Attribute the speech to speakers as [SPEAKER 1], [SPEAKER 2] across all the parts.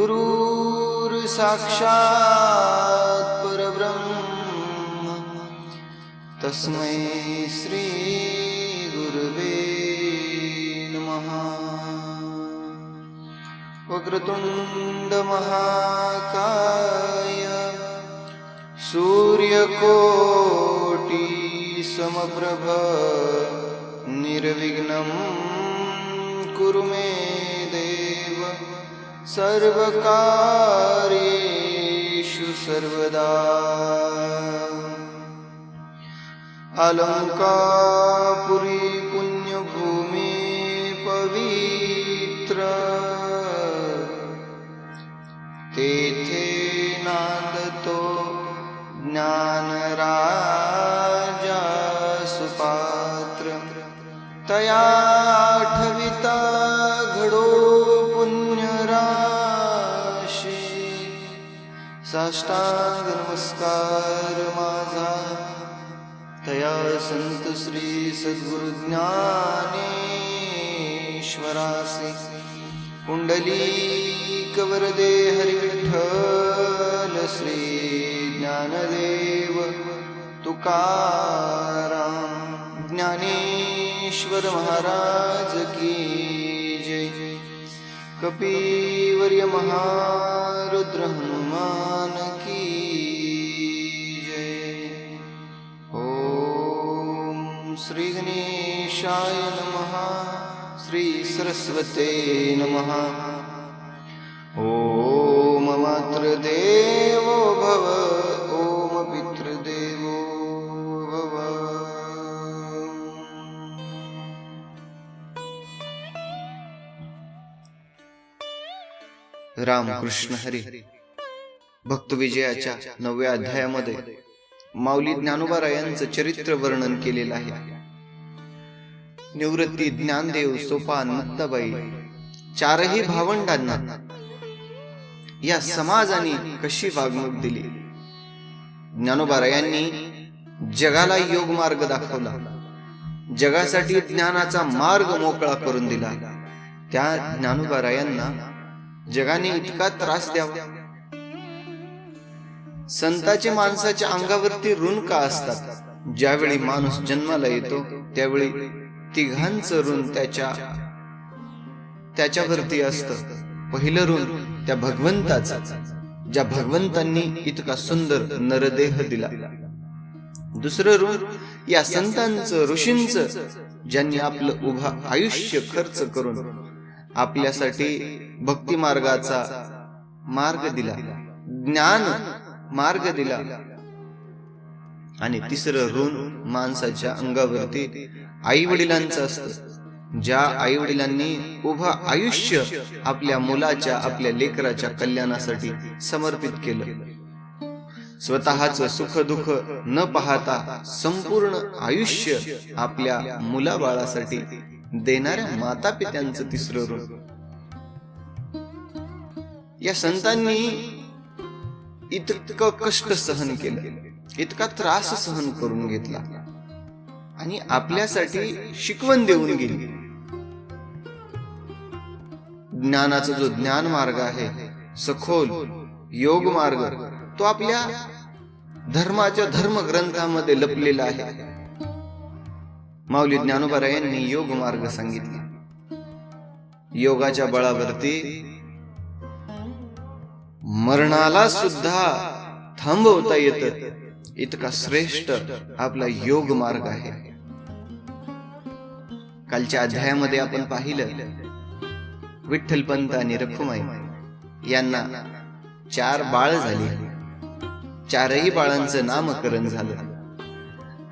[SPEAKER 1] गुरुर् साक्षात् परब्रह्म. तस्मै श्री गुरुवे नमः. वक्रतुण्ड महाकाय सूर्यकोटि समप्रभ निर्विघ्नं कुरु मे देव. सर्वकार्येषु सर्वदा अलङ्कापुरी कुंडली हरिविठ्ठल श्री ज्ञानदेव तुकाराम ज्ञानेश्वर महाराज की जय। कपीवर्य महारुद्र हनुमान सरस्वते नमः। ॐ मातृदेवो भव ॐ पितृदेवो भव। रामकृष्ण हरी भक्त विजयाच्या नवव्या अध्यायामध्ये माऊली ज्ञानोबा यांचं चरित्र वर्णन केलेलं आहे. निवृत्ती ज्ञानदेव सोपान मुक्ताबाई चारही भावंडांना या समाजाने कशी वागणूक दिली? ज्ञानोबा यांनी जगाला योग मार्ग दाखवला. जगासाठी ज्ञानाचा मार्ग मोकळा करून दिला. त्या ज्ञानोबा यांना जगाने इतका त्रास द्यावा. संताचे माणसाच्या अंगावरती ऋण का असतात? ज्यावेळी माणूस जन्माला येतो त्यावेळी तिघांचं ऋण त्याच्या त्याच्यावरती असत. पहिलं ऋण त्या भगवंताचं ज्या भगवंतांनी इतका सुंदर नरदेह दिला. दुसरं ऋण या संतांचं ऋषींचं ज्यांनी आपलं उभा आयुष्य खर्च करून आपल्यासाठी भक्ती मार्गाचा मार्ग दिला ज्ञान मार्ग दिला. आणि तिसरं ऋण माणसाच्या अंगावरती आई वडिलांचं असतं ज्या आई वडिलांनी उभं आयुष्य आपल्या मुलाच्या आपल्या लेकराच्या कल्याणासाठी समर्पित केलं. स्वतःच सुख दुःख न पाहता संपूर्ण आयुष्य आपल्या मुलाबाळासाठी देणाऱ्या माता पित्यांचं तिसरं ऋण या संतांनी इतकं कष्ट सहन केलं इतका त्रास सहन करून घेतला. आणि आपल्यासाठी शिकवण देऊन गेली. ज्ञानाचा जो ज्ञान मार्ग आहे सखोल योग मार्ग तो आपल्या धर्माच्या धर्म ग्रंथामध्ये लपलेला आहे. माऊली ज्ञानोबा यांनी योग मार्ग सांगितले. योगाच्या बळावरती मरणाला सुद्धा थांबवता येत. इतका श्रेष्ठ आपला योग मार्ग आहे. कालच्या अध्यायामध्ये आपण पाहिलं. विठ्ठलपंत आणि रखुमाई यांना चार बाळ झाली. चारही बाळांचं नामकरण झालं.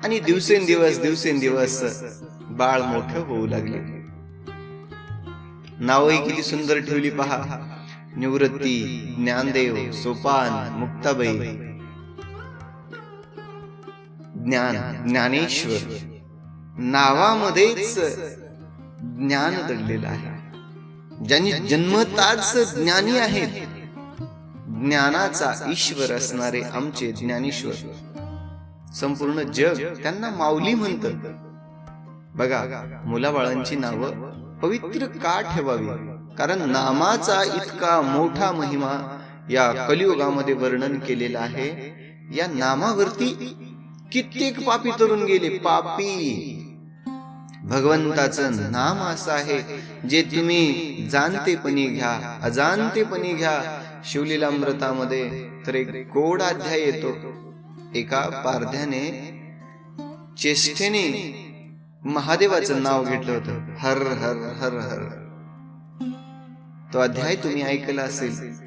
[SPEAKER 1] आणि दिवसेंदिवस दिवसेंदिवस बाळ मोठं होऊ लागले. नावही किती सुंदर ठेवली पहा. निवृत्ती ज्ञानदेव सोपान मुक्ताबाई. ज्ञान ज्ञानेश्वर. नावामध्येच ज्ञान दडलेलं आहे. ज्यांनी जन्मताच ज्ञानी आहेत ज्ञानाचा ईश्वर असणारे आमचे ज्ञानेश्वर. संपूर्ण जग त्यांना माऊली म्हणत. बघा मुलाबाळांची नावं पवित्र का ठेवावी? कारण नामाचा इतका मोठा महिमा या कलियुगामध्ये वर्णन केलेला आहे. या नामावरती कित्येक पापी तरुण गेले. पापी. भगवंताचं नाम असं आहे जे तुम्ही जाणतेपणी घ्या अजाणतेपणी घ्या. शिवलीलामृतामध्ये तर एक गोड अध्याय येतो. एका पारध्याने चेष्टेने महादेवाचं नाव घेतलं होतं. हर हर हर हर. तो अध्याय तुम्ही ऐकला असेल.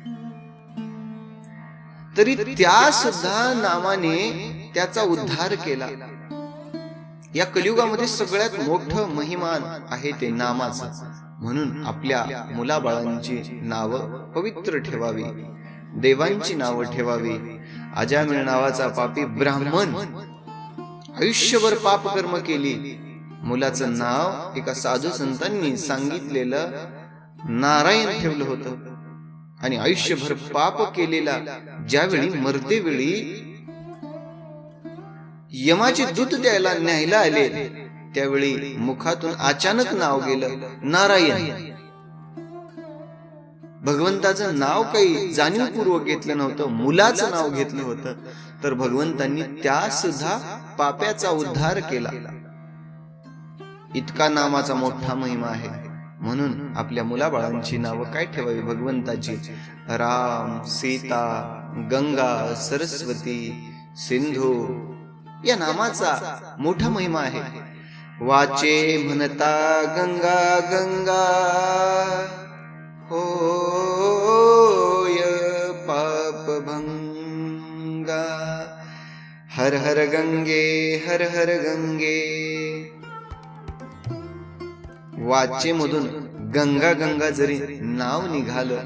[SPEAKER 1] तरी त्या सुद्धा नामाने त्याचा उद्धार केला. या कलियुगामध्ये सगळ्यात मोठं महिमान आहे ते नामाचं. म्हणून आपल्या मुलाबाळांची नावं पवित्र ठेवावी. देवांची नावं ठेवावी. अजामिळ नावाचा पापी ब्राह्मण आयुष्यभर पाप कर्म केली. मुलाचं नाव एका साधू संतांनी सांगितलेलं नारायण ठेवलं होतं. आणि आयुष्यभर पाप केलेला ज्यावेळी मरते वेळी यमाचे दूत द्यायला न्यायला आले. त्यावेळी मुखातून अचानक नाव गेलं नारायण. भगवंताचं नाव काही जाणीवपूर्वक घेतलं नव्हतं मुलाचं नाव घेतलं होतं. तर भगवंतांनी त्या सुद्धा पाप्याचा उद्धार केला. इतका नामाचा मोठा महिमा आहे. म्हणून आपल्या मुलाबाळांची नावं काय ठेवावी भगवंताची? राम सीता गंगा सरस्वती सिंधू या नामाचा मोठा महिमा आहे. वाचे म्हणता गंगा गंगा. होय पाप भंगा. हर हर गंगे हर हर गंगे. वाचे मधून गंगा गंगा जरी नाव निघालं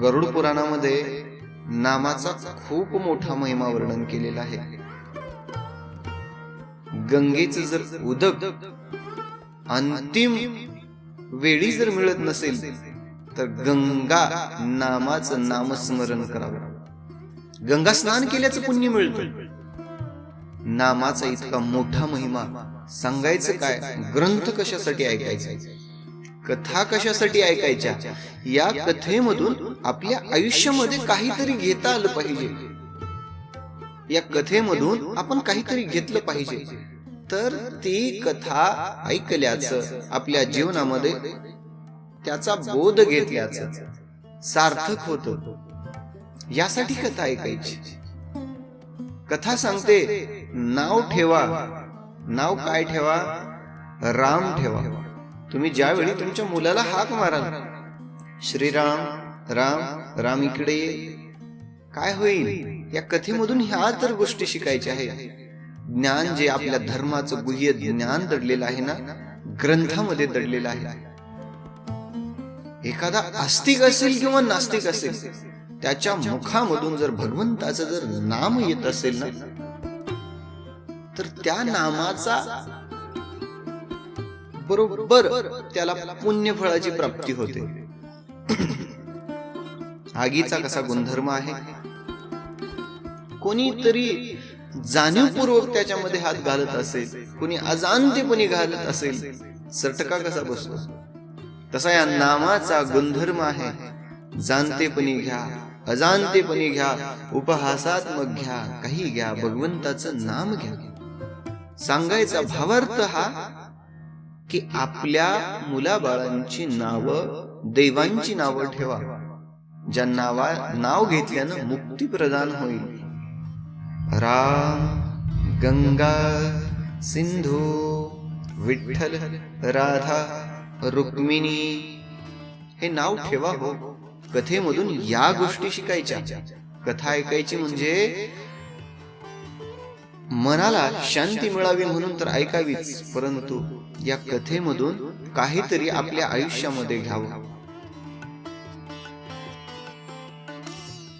[SPEAKER 1] गरुड पुराणामध्ये नामाचा खूप मोठा महिमा वर्णन केलेला आहे. गंगेच जर उदक अंतिम वेळी जर मिळत नसेल तर गंगा नामाचं नामस्मरण करावं. गंगा स्नान केल्याचं पुण्य मिळतं नामाचा इतका मोठा महिमा सांगायचं काय? ग्रंथ कशासाठी ऐकायचा? कथा कशासाठी ऐकायच्या? या कथेमधून आपल्या आयुष्यामध्ये काहीतरी घेता आलं पाहिजे. या कथेमधून आपण काहीतरी घेतलं पाहिजे. तर ती कथा ऐकल्याचं आपल्या जीवनामध्ये त्याचा बोध घेतल्याचं सार्थक होत. यासाठी कथा ऐकायची. कथा सांगते नाव ठेवा. नाव काय ठेवा? राम ठेवा. तुम्ही ज्यावेळी तुमच्या मुलाला हाक माराल श्रीराम राम राम इकडे काय होईल? या कथेमधून ह्या तर गोष्टी शिकायच्या आहे ज्ञान जे आपल्या धर्माचं गुह्य ज्ञान दडलेलं आहे ना ग्रंथामध्ये दडलेलं आहे. एखादा आस्तिक असेल किंवा नास्तिक असेल त्याच्या मुखामधून जर भगवंताचं जर नाम येत असेल ना तर त्या नामाचा बरोबर त्याला पुण्यफळाची प्राप्ती होते. आगीचा कसा गुणधर्म आहे? कोणीतरी जाणीवपूर्वक त्याच्यामध्ये हात घालत असेल कोणी अजाणतेपणी घालत असेल सटका कसा बसतो? तसा या नामाचा गुणधर्म आहे. जाणतेपणी घ्या अजाणतेपणी घ्या उपहासात्मक घ्या काही घ्या भगवंताचं नाम घ्या. सांगायचा भावार्थ हा की आपल्या मुलाबाळांची नावं देवांची नावं ठेवा. ज्या नावा नाव घेतल्यानं मुक्ती प्रदान होईल. राम गंगा सिंधू विठ्ठल राधा रुक्मिणी. हे नाव ठेवा हो. कथेमधून या गोष्टी शिकायच्या. कथा ऐकायची म्हणजे मनाला शांती मिळावी म्हणून तर ऐकावीच परंतु या कथेमधून काहीतरी आपल्या आयुष्यामध्ये घ्यावं.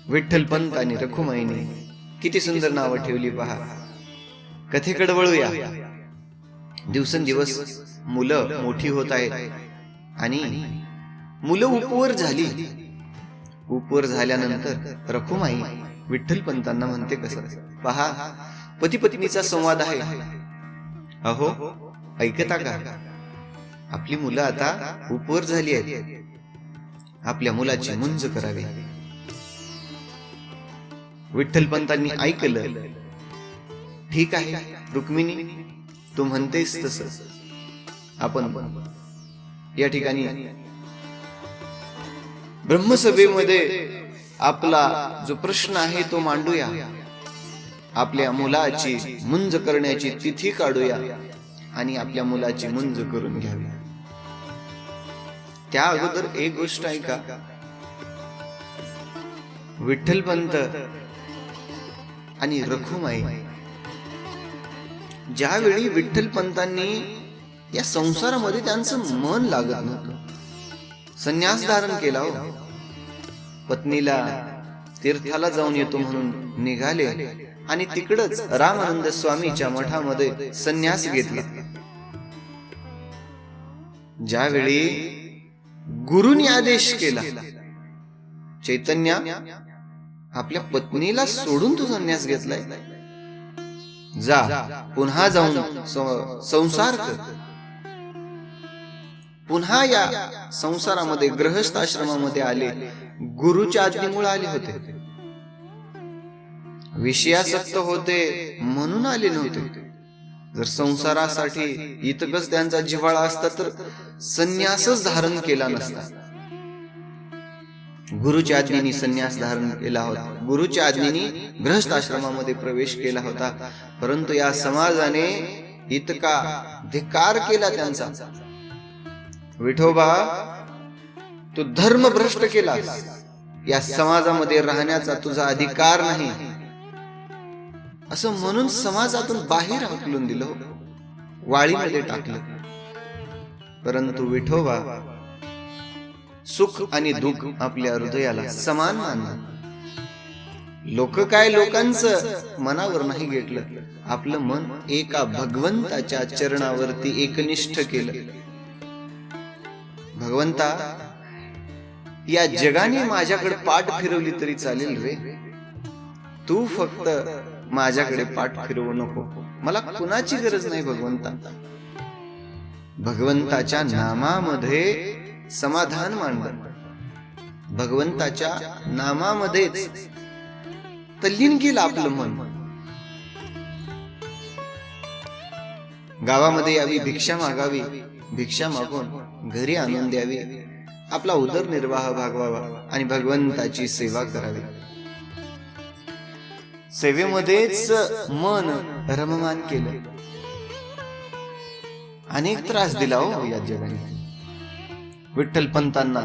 [SPEAKER 1] विठ्ठल पंत आणि रखुमाईने किती सुंदर नावं ठेवली पहा. कथेकडे वळूया दिवसेंदिवस मुलं मोठी होत आहेत. आणि मुलं उपवर झाली. उपवर झाल्यानंतर रखुमाई विठ्ठल पंतांना म्हणते कसं? पहा पती पत्नीचा संवाद आहे. अहो ऐकता का? आपली मुलं आता उपवर झाली आहेत. आपल्या मुलाची मुंज करावी. विठ्ठलपंतांनी ऐकलं. ठीक आहे रुक्मिणी तू म्हणतेस तस. आपण या ठिकाणी ब्रह्मसभेमध्ये आपला जो प्रश्न आहे तो मांडूया. आपल्या मुलाची मुंज करण्याची तिथी काढूया आणि आपल्या मुलाची मुंज करून घ्यावी. त्या अगोदर एक गोष्ट ऐका. विठ्ठलपंत आणि रखुमाई. ज्यावेळी विठ्ठलपंतांनी या संसारामध्ये त्यांचं मन लागत नव्हतं संन्यास धारण केला हो. पत्नीला तीर्थाला जाऊन येतो म्हणून निघाले आणि तिकडच रामानंद स्वामीच्या मठामध्ये संन्यास घेतला. ज्यावेळी गुरुनी आदेश केला चैतन्य आपल्या पत्नीला सोडून तू संन्यास घेतलाय? जा पुन्हा जाऊन संसार कर. पुन्हा या संसारामध्ये ग्रहस्थ आश्रमामध्ये आले. गुरुच्या आज्ञेमुळे आले होते. विषयासक्त होते म्हणून आले नव्हते. जर संसारासाठी इतकच त्यांचा जिव्हाळा असता तर संन्यासच धारण केला नसता. गुरुच्या आज्ञेने संन्यास धारण केला होता. गुरुच्या आज्ञेने गृहस्थ आश्रमामध्ये प्रवेश केला होता. परंतु या समाजाने इतका धिकार केला त्यांचा. विठोबा तू धर्म भ्रष्ट केला या समाजामध्ये राहण्याचा तुझा अधिकार नाही. असं म्हणून समाजातून बाहेर हकलून दिलं. वाळीमध्ये टाकलं. परंतु विठोबा सुख आणि दुःख आपल्या हृदयाला समान मानलं. लोक काय लोकांचं मनावर नाही घेतलं आपलं मन एका भगवंताच्या चरणावरती एकनिष्ठ केलं. भगवंता या जगाने माझ्याकडे पाठ फिरवली तरी चालेल रे. तू फक्त माझ्याकडे पाठ फिरवू नको. मला कुणाची गरज नाही भगवंता. भगवंताच्या नामामध्ये समाधान मानलं. भगवंताच्या नामामध्येच तल्लीन केलं आपलं मन. गावामध्ये यावी भिक्षा मागावी भिक्षा मागून घरी आणून द्यावी आपला उदरनिर्वाह भागवावा आणि भगवंताची सेवा करावी. सेवेमध्येच मन रममान केलं. अनेक त्रास दिला हो या जगाने. विठ्ठल पंतांना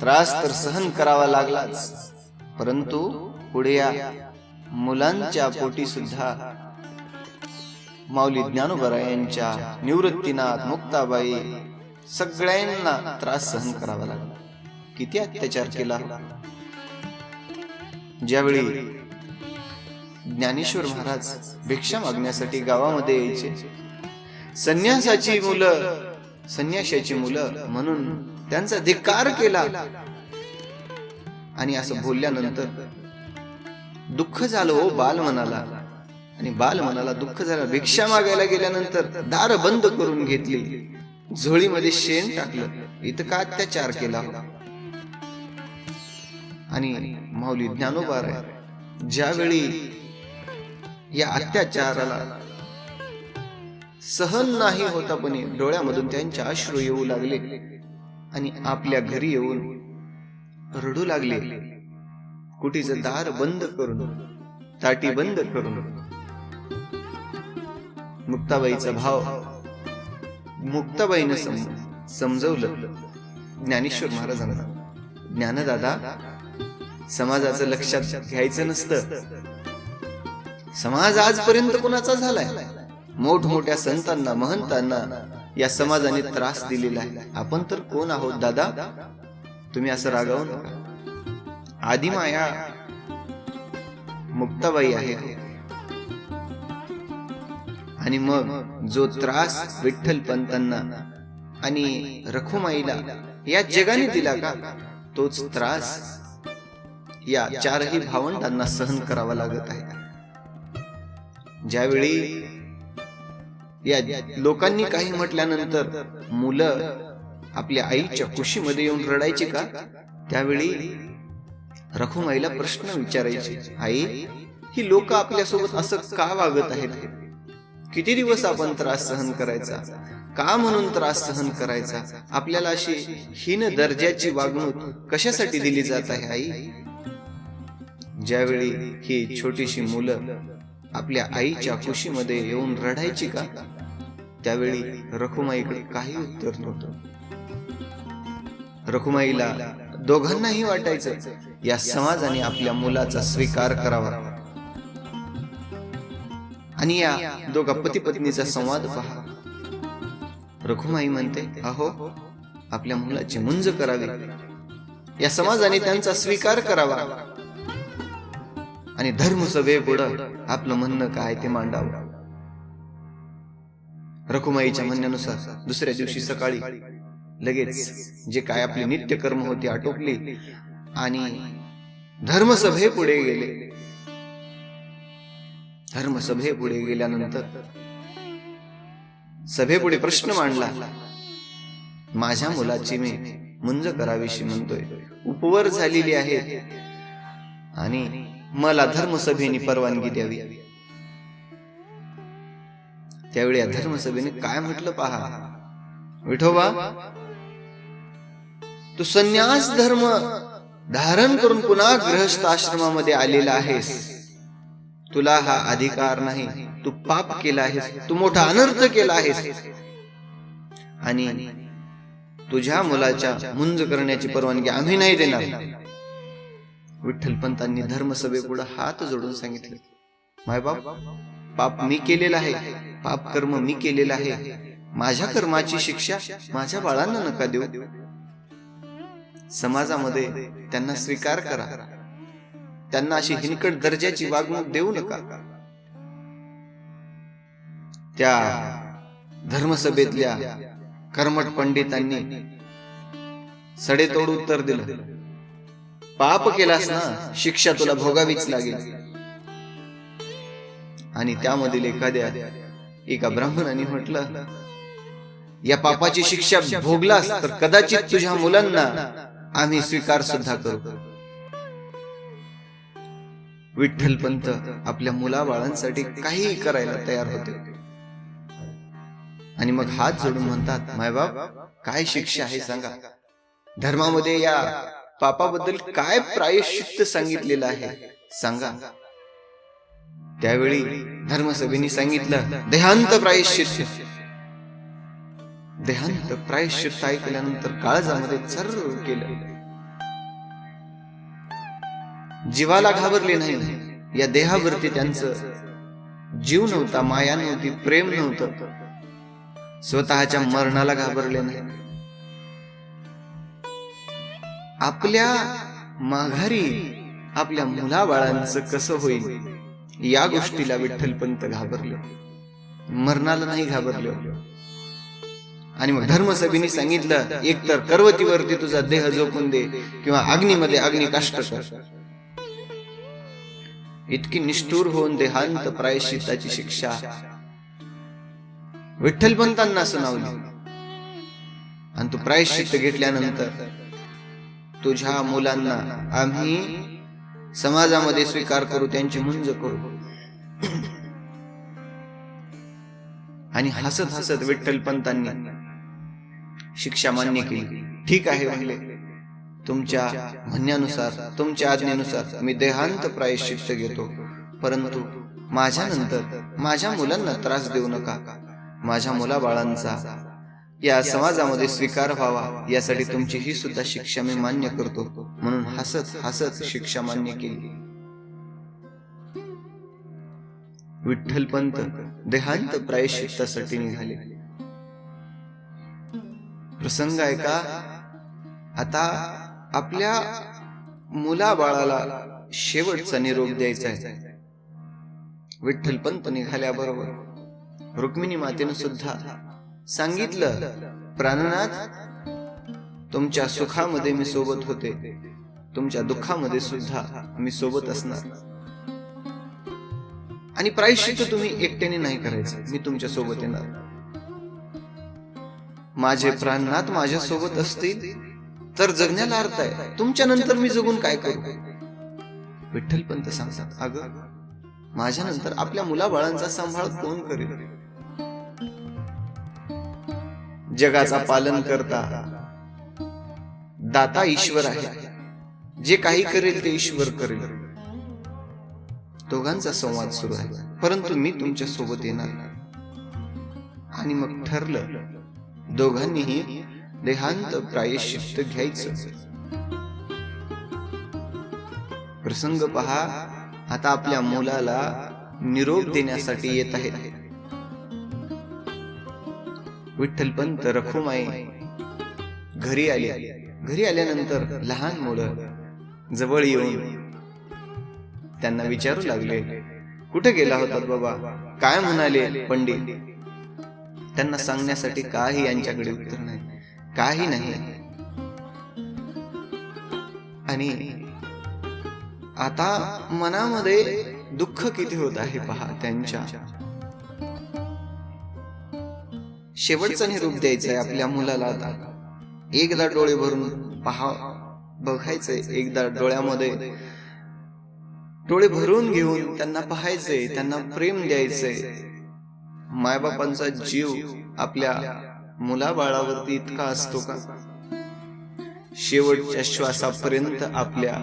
[SPEAKER 1] त्रास तर सहन करावा लागलाच. परंतु पुढे या मुलांच्या पोटी सुद्धा. माऊली ज्ञानोबरायांच्या निवृत्तीनाथ मुक्ताबाई सगळ्यांना त्रास सहन करावा लागला. किती अत्याचार केला? ज्यावेळी ज्ञानेश्वर महाराज भिक्षा मागण्यासाठी गावामध्ये यायचे. संन्यासाची मुलं संन्याशाची मुलं म्हणून त्यांचा धिक्कार केला. आणि असं बोलल्यानंतर दुःख झालं हो बाल म्हणाला आणि बाल म्हणाला दुःख झालं. भिक्षा मागायला गेल्यानंतर दार बंद करून घेतली. झोळीमध्ये शेण टाकलं. इतका अत्याचार केला हो? आणि माऊली ज्ञानोबार राय ज्यावेळी या अत्याचाराला सहन नाही होता पण डोळ्यामधून त्यांचे अश्रू येऊ लागले. आणि आपल्या घरी येऊन रडू लागले. कुटीचं दार बंद करून ताटी बंद करून मुक्ताबाईचा भाव मुक्ताबाईनं समजवलं. ज्ञानेश्वर महाराजांना. ज्ञानदादा समाजाचं लक्षात घ्यायचं नसतं. समाज आजपर्यंत कुणाचा झालाय? मोठमोठ्या संतांना महंतांना या समाजाने त्रास दिलेला आहे. आपण तर कोण आहोत दादा? तुम्ही असं रागावू नका. आदिमाया मुक्ताबाई आहे. आणि मग जो त्रास विठ्ठल पंतांना आणि रखुमाईला या जगाने दिला का तोच त्रास या चारही भावंडांना सहन करावा लागत आहे. ज्यावेळी या लोकांनी काही म्हटल्यानंतर मुलं आपल्या आईच्या कुशीमध्ये येऊन रडायची का? त्यावेळी रखुमाईला प्रश्न विचारायचे आई ही लोक आपल्यासोबत असं का वागत आहेत? किती दिवस आपण त्रास सहन करायचा? का म्हणून त्रास सहन करायचा? आपल्याला अशी हीन दर्जाची वागणूक कशासाठी दिली जात आहे आई? ज्यावेळी ही छोटीशी मुलं आपल्या आईच्या कुशीमध्ये येऊन रडायची का? त्यावेळी रखुमाईकडे काही उत्तर नव्हतं. रखुमाईला दोघांनाही वाटायचं या समाजाने आपल्या मुलाचा स्वीकार करावा. आणि या दोघा पती पत्नीचा संवाद पहा. रखुमाई म्हणते अहो आपल्या मुलाची मुंज करावी. या समाजाने त्यांचा स्वीकार करावा. आणि धर्मसभे पुढं. आपलं म्हणणं काय ते मांडावं. रखुमाईच्या म्हणण्यानुसार दुसऱ्या दिवशी सकाळी लगेच जे काय आपले नित्य कर्म होते आटोपले आणि धर्मसभे पुढे गेले. धर्मसभे पुढे गेल्यानंतर सभेपुढे प्रश्न मांडला माझ्या मुलाची मी मुंज करावीशी म्हणतोय. उपवर झालेली आहे. आणि मला धर्मसभेने परवानगी द्यावी. त्यावेळी या धर्मसभेने काय म्हटलं पहा? विठोबा तू संन्यास धर्म धारण करून पुन्हा गृहस्थ आश्रमामध्ये आलेला आहेस. तुला हा अधिकार नाही. तू पाप केला आहेस. तू मोठा अनर्थ केला आहेस. आणि तुझ्या मुलाच्या मुंज करण्याची परवानगी आम्ही नाही देणार. विठ्ठलपंतांनी धर्मसभेपुढे हात जोडून सांगितले. मायबाप पाप मी केलेलं आहे. पाप कर्म मी केलेलं आहे. माझ्या कर्माची शिक्षा माझ्या बाळांना नका देऊ. समाजामध्ये त्यांना स्वीकार करा. त्यांना अशी हिनकट दर्जाची वागणूक देऊ नका. त्या धर्मसभेतल्या कर्मठ पंडितांनी सडेतोड उत्तर दिलं. पाप केलास ना शिक्षा तुला भोगावीच लागेल. आणि त्यामधील एखाद्या एका ब्राह्मणाने म्हटलं या पापाची शिक्षा भोगलास तर कदाचित तुझ्या मुलांना आम्ही स्वीकार सुद्धा करू विठ्ठल पंत आपल्या मुलाबाळांसाठी काहीही करायला तयार होते. आणि मग हात जोडून म्हणतात मायबाप काय शिक्षा आहे सांगा. धर्मामध्ये या पापाबद्दल काय प्रायश्चित्त सांगितलेलं आहे? सांगा. त्यावेळी धर्मसभेने सांगितलं देहांत प्रायश्चित्त. देहांत प्रायश्चित्त ऐकल्यानंतर काळजामध्ये सर्व केलं. जीवाला घाबरले नाही. या देहावरती त्यांचं जीव नव्हता माया नव्हती प्रेम नव्हतं. स्वतःच्या मरणाला घाबरले नाही. आपल्या माघारी आपल्या मुलाबाळांचं कसं होईल? या गोष्टीला विठ्ठलपंत घाबरले. मरणाला नाही घाबरले. आणि मग धर्मसभेने सांगितलं एक तर करवतीवरती तुझा देह झोपून दे किंवा अग्नीमध्ये अग्नी काष्ट कर. इतकी निष्ठूर होऊन देहांत प्रायश्चिताची शिक्षा विठ्ठलपंतांना सुनावली. आणि तू प्रायश्चित घेतल्यानंतर तुझ्या मुलांना आम्ही समाजामध्ये स्वीकार करू त्यांची मुंज करू. आणि हसत हसत विठ्ठल पंतांनी शिक्षा मान्य केली. ठीक आहे म्हणले तुमच्या म्हणण्यानुसार तुमच्या आज्ञेनुसार मी देहांत प्रायश्चित्त घेतो. परंतु माझ्या नंतर माझ्या मुलांना त्रास देऊ नका. माझ्या मुलाबाळांचा या समाजामध्ये स्वीकार व्हावा. यासाठी तुमची ही सुद्धा शिक्षा मी मान्य करतो. म्हणून हसत हसत शिक्षा मान्य केली. विठ्ठलपंत देहांत प्रायश्चित्तासाठी निघाले. प्रसंग आहे का? आता आपल्या मुलाबाळाला शेवटचा निरोप द्यायचा आहे. विठ्ठलपंत निघाल्याबरोबर रुक्मिणी मातेनं सुद्धा सांगितलं प्राणनाथ तुमच्या सुखामध्ये मी सोबत होते. तुमच्या दुःखामध्ये सुद्धा मी सोबत असणार. आणि प्रायश्चित तुम्ही एकट्याने नाही करायचं. मी तुमच्यासोबत येणार. माझे प्राणनाथ माझ्या सोबत असतील तर जगण्याला अर्थ आहे. तुमच्या नंतर मी जगून काय करू? विठ्ठल पंत सांगतात अगं माझ्या नंतर आपल्या मुलाबाळांचा सांभाळ कोण करेल? जगाचा पालन करता. दाता ईश्वर आहे. जे काही करेल ते ईश्वर करेल. दोघांचा संवाद सुरू आहे. परंतु मी तुमच्यासोबत येणार. आणि मग ठरलं दोघांनीही देहांत प्रायश्चित्त घ्यायचं. प्रसंग पहा. आता आपल्या मुलाला निरोप देण्यासाठी येत आहेत. विठ्ठलपंत रखुमाई घरी आले. घरी आल्यानंतर लहान मुलं जवळ येऊन त्यांना विचारू लागले कुठे गेला होता बाबा? काय म्हणाले पंडित? त्यांना सांगण्यासाठी काही यांच्याकडे उत्तर नाही काही नाही. आणि आता मनामध्ये दुःख किती होत आहे पहा त्यांच्या. शेवटचं निरूप द्यायचंय आपल्या मुलाला आता. एकदा डोळे भरून पहा बघायचंय एकदा डोळ्यामध्ये. डोळे भरून घेऊन त्यांना पाहायचंय त्यांना प्रेम द्यायचंय. मायबापांचा जीव आपल्या मुलाबाळावरती इतका असतो का? शेवटच्या श्वासापर्यंत आपल्या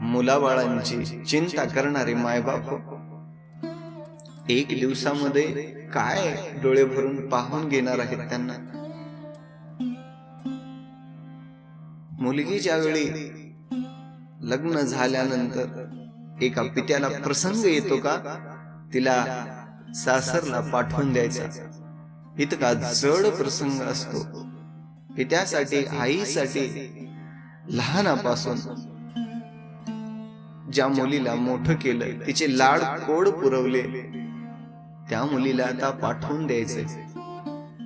[SPEAKER 1] मुलाबाळांची चिंता करणारे मायबाप. एक दिवसामध्ये काय डोळे भरून पाहून घेणार आहेत त्यांना? मुलगी ज्यावेळी लग्न झाल्यानंतर एका पित्याला प्रसंग येतो का तिला सासरला पाठवून द्यायचा. इतका जड प्रसंग असतो. पित्यासाठी आईसाठी लहानापासून. ज्या मुलीला मोठं केलं तिचे लाड कोड पुरवले त्या मुलीला आता पाठवून द्यायचंय.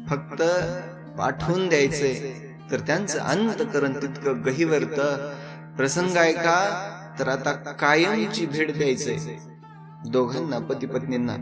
[SPEAKER 1] फक्त पाठवून द्यायचंय. तर त्यांचं अंतकरण तितकं गहिवरत प्रसंग आहे का तर आता कायमची भेट द्यायचंय. दोघांना पती पत्नींना